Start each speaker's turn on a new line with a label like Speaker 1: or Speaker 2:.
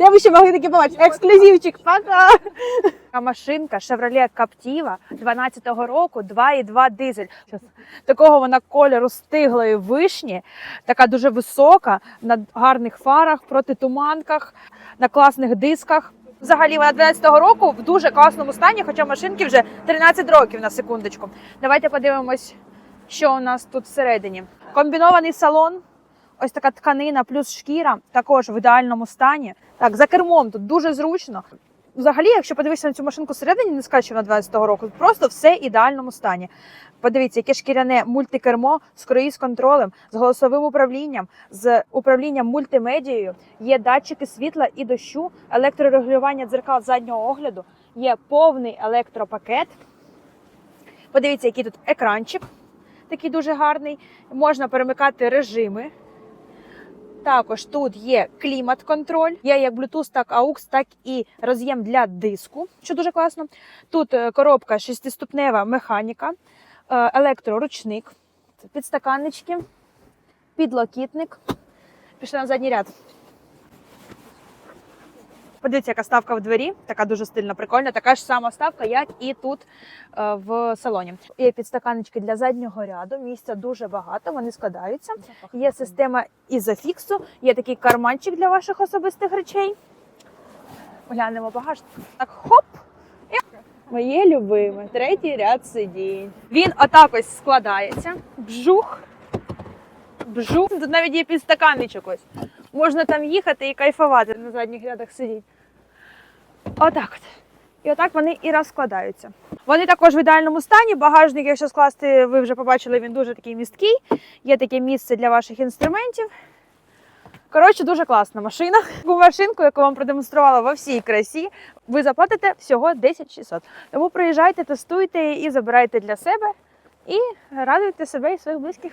Speaker 1: Де ви ще могли таке побачити? Ексклюзивчик, пока! А машинка Chevrolet Captiva 12-го року, 2,2 дизель. Такого вона кольору стиглої вишні, така дуже висока, на гарних фарах, протитуманках, на класних дисках. Взагалі вона 12-го року в дуже класному стані, хоча машинки вже 13 років на секундочку. Давайте подивимось, що у нас тут всередині. Комбінований салон, ось така тканина плюс шкіра, також в ідеальному стані. Так, за кермом тут дуже зручно. Взагалі, якщо подивитися на цю машинку всередині, не скажу, що вона 12-го року, просто все в ідеальному стані. Подивіться, яке шкіряне мультикермо з круїз контролем, з голосовим управлінням, з управлінням мультимедією. Є датчики світла і дощу, електрорегулювання дзеркал заднього огляду, є повний електропакет. Подивіться, який тут екранчик, такий дуже гарний. Можна перемикати режими. Також тут є клімат-контроль, є як Bluetooth, так AUX, так і роз'єм для диску, що дуже класно. Тут е, коробка шестиступнева механіка, е, електроручник, підстаканнички, підлокітник. Пішли на задній ряд. Подивіться, яка ставка в двері, така дуже стильна, прикольна. Така ж сама ставка, як і тут е, в салоні. Є підстаканнички для заднього ряду. Місця дуже багато, вони складаються. Є система ізофіксу, є такий карманчик для ваших особистих речей. Глянемо багажник. Так, хоп! Моє любиме, третій ряд сидінь. Він отак ось складається. Бжух. Бжух. Тут навіть є підстаканничок ось. Можна там їхати і кайфувати на задніх рядах сидінь. Отак от. І отак вони і розкладаються. Вони також в ідеальному стані. Багажник, якщо скласти, ви вже побачили, він дуже такий місткий. Є таке місце для ваших інструментів. Коротше, дуже класна машина. Таку машинку, яку вам продемонструвала во всій красі, ви заплатите всього 10 600. Тому приїжджайте, тестуйте і забирайте для себе і радуйте себе і своїх близьких.